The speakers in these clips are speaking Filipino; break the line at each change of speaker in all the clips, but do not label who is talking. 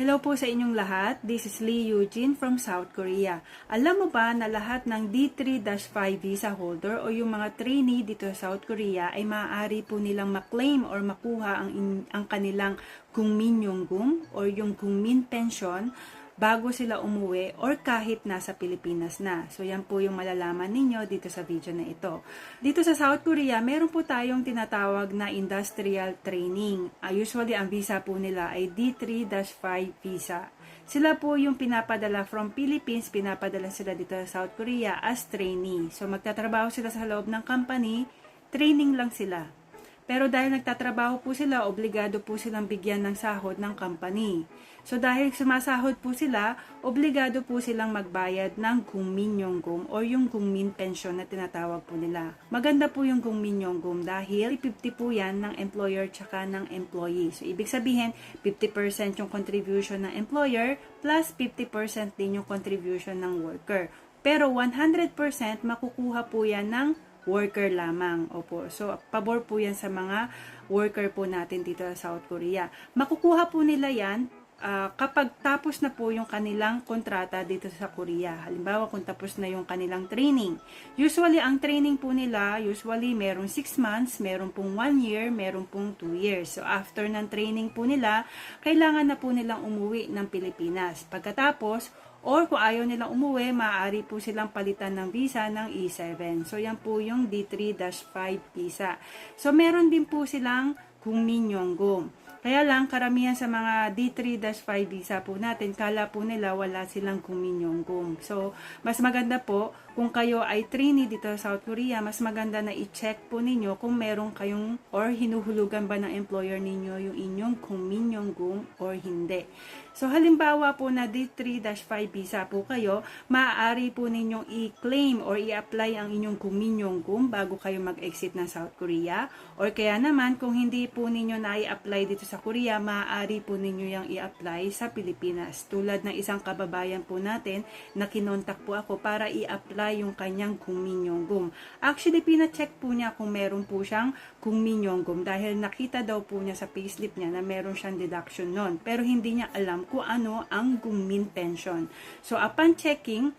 Hello po sa inyong lahat. This is Lee Eugene from South Korea. Alam mo ba na lahat ng D3-5 visa holder o yung mga trainee dito sa South Korea ay maaari po nilang maklaim or makuha ang, ang kanilang Kungmin Yonggum or yung Kungmin Pension bago sila umuwi or kahit nasa Pilipinas na. So yan po yung malalaman ninyo dito sa video na ito. Dito sa South Korea, meron po tayong tinatawag na industrial training. Uh, usually ang visa po nila ay D3-5 visa. Sila po yung pinapadala from Philippines, pinapadala sila dito sa South Korea as trainee. So magtatrabaho sila sa loob ng company, training lang sila. Pero dahil nagtatrabaho po sila, obligado po silang bigyan ng sahod ng company. So dahil sumasahod po sila, obligado po silang magbayad ng Gungmin Yonggum or yung Gungmin Pension na tinatawag po nila. Maganda po yung Gungmin Yonggum dahil 50 po yan ng employer tsaka ng employee. So ibig sabihin, 50% yung contribution ng employer plus 50% din yung contribution ng worker. Pero 100% makukuha po yan ng worker lamang. Opo. So, pabor po yan sa mga worker po natin dito sa South Korea. Makukuha po nila yan ah, kapag tapos na po yung kanilang kontrata dito sa Korea. Halimbawa, kung tapos na yung kanilang training. Usually, ang training po nila, usually, meron 6 months, meron pong 1 year, meron pong 2 years. So, after ng training po nila, kailangan na po nilang umuwi ng Pilipinas. Pagkatapos, Or kung ayaw nilang umuwi, maaari po silang palitan ng visa ng E7. So, yan po yung D3-5 visa. So, meron din po silang Kungmin Yonggum. Kaya lang, karamihan sa mga D3-5 visa po natin, kala po nila wala silang Kungmin Yonggum. So, mas maganda po, kung kayo ay trainee dito sa South Korea, mas maganda na i-check po ninyo kung meron kayong or hinuhulugan ba ng employer ninyo yung inyong Kungmin Yonggum or hindi. So, halimbawa po na D3-5 visa po kayo, maaari po ninyong i-claim or i-apply ang inyong kuminyonggum bago kayo mag-exit ng South Korea. Or kaya naman, kung hindi po ninyo na i-apply dito sa Korea, maaari po ninyo yung i-apply sa Pilipinas. Tulad ng isang kababayan po natin na kinontak po ako para i-apply yung kanyang kuminyonggum. Actually, pina-check po niya kung meron po siyang kuminyonggum dahil nakita daw po niya sa payslip niya na meron siyang deduction nun. Pero hindi niya alam kung ano ang Gungmin pension. So upon checking,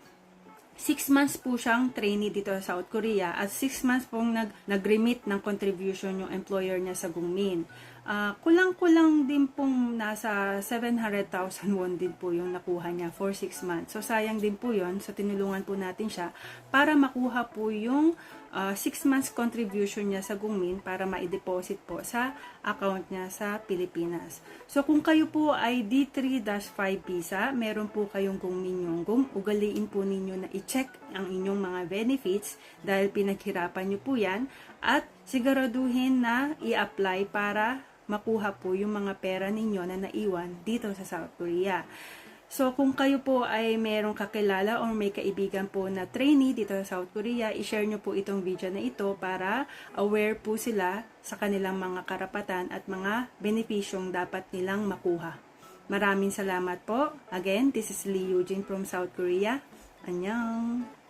6 months po siyang trainee dito sa South Korea at 6 months pong nag, nag-remit ng contribution yung employer niya sa Gungmin. Ah, kulang-kulang din pong nasa 700,000 won din po yung nakuha niya for 6 months. So sayang din po yon So tinulungan po natin siya para makuha po yung 6 months contribution niya sa Gungmin para ma-deposit po sa account niya sa Pilipinas. So kung kayo po ay D3-5 visa, meron po kayong Gungmin Yonggum, ugaliin po ninyo na i-check ang inyong mga benefits dahil pinaghirapan niyo po yan at siguraduhin na i-apply para makuha po yung mga pera ninyo na naiwan dito sa South Korea. So, kung kayo po ay merong kakilala o may kaibigan po na trainee dito sa South Korea, i-share nyo po itong video na ito para aware po sila sa kanilang mga karapatan at mga benepisyong dapat nilang makuha. Maraming salamat po. Again, this is Lee Eugene from South Korea. Annyeong!